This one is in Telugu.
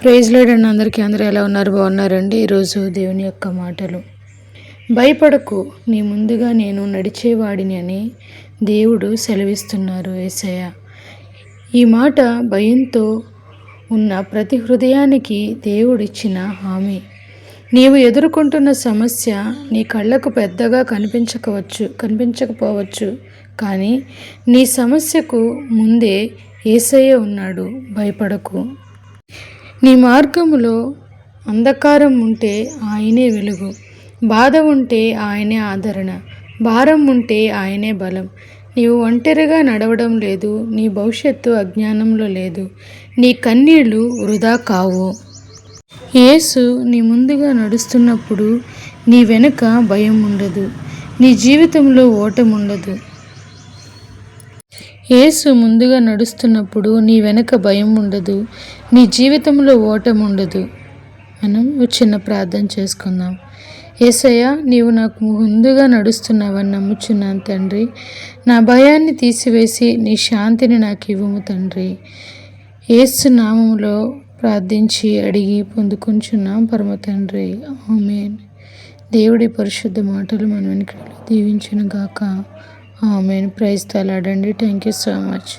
ప్రైజ్ లేడండి అందరికీ. అందరూ ఎలా ఉన్నారు? బాగున్నారండి. ఈరోజు దేవుని యొక్క మాటలు. భయపడకు. నీ ముందుగా నేను నడిచేవాడిని అని దేవుడు సెలవిస్తున్నారు ఏసయ్య. ఈ మాట భయంతో ఉన్న ప్రతి హృదయానికి దేవుడిచ్చిన హామీ. నీవు ఎదుర్కొంటున్న సమస్య నీ కళ్ళకు పెద్దగా కనిపించకవచ్చు కనిపించకపోవచ్చు. కానీ నీ సమస్యకు ముందే ఏసయ్య ఉన్నాడు. భయపడకు. నీ మార్గములో అంధకారం ఉంటే ఆయనే వెలుగు బాధ ఉంటే ఆయనే ఆదరణ భారం ఉంటే ఆయనే బలం. నీవు ఒంటరిగా నడవడం లేదు నీ భవిష్యత్తు అజ్ఞానంలో లేదు నీ కన్నీళ్ళు వృధా కావు. యేసు నీ ముందుగా నడుస్తున్నప్పుడు నీ వెనుక భయం ఉండదు నీ జీవితంలో ఓటం ఉండదు యేసు ముందుగా నడుస్తున్నప్పుడు నీ వెనక భయం ఉండదు నీ జీవితంలో ఓటం ఉండదు. మనం చిన్న ప్రార్థన చేసుకుందాం. ఏసయ్య నీవు నాకు ముందుగా నడుస్తున్నావని నమ్ముచున్నాను తండ్రి. నా భయాన్ని తీసివేసి నీ శాంతిని నాకు ఇవ్వము తండ్రి. ఏసు నామంలో ప్రార్థించి అడిగి పొందుకుంటున్నాం పరమ తండ్రి. ఆమెన్. దేవుడి పరిశుద్ధ మాటలు మనం వెనుక దీవించిన గాక ఆమెను ప్రైజ్ తలాడండి థ్యాంక్ యూ సో మచ్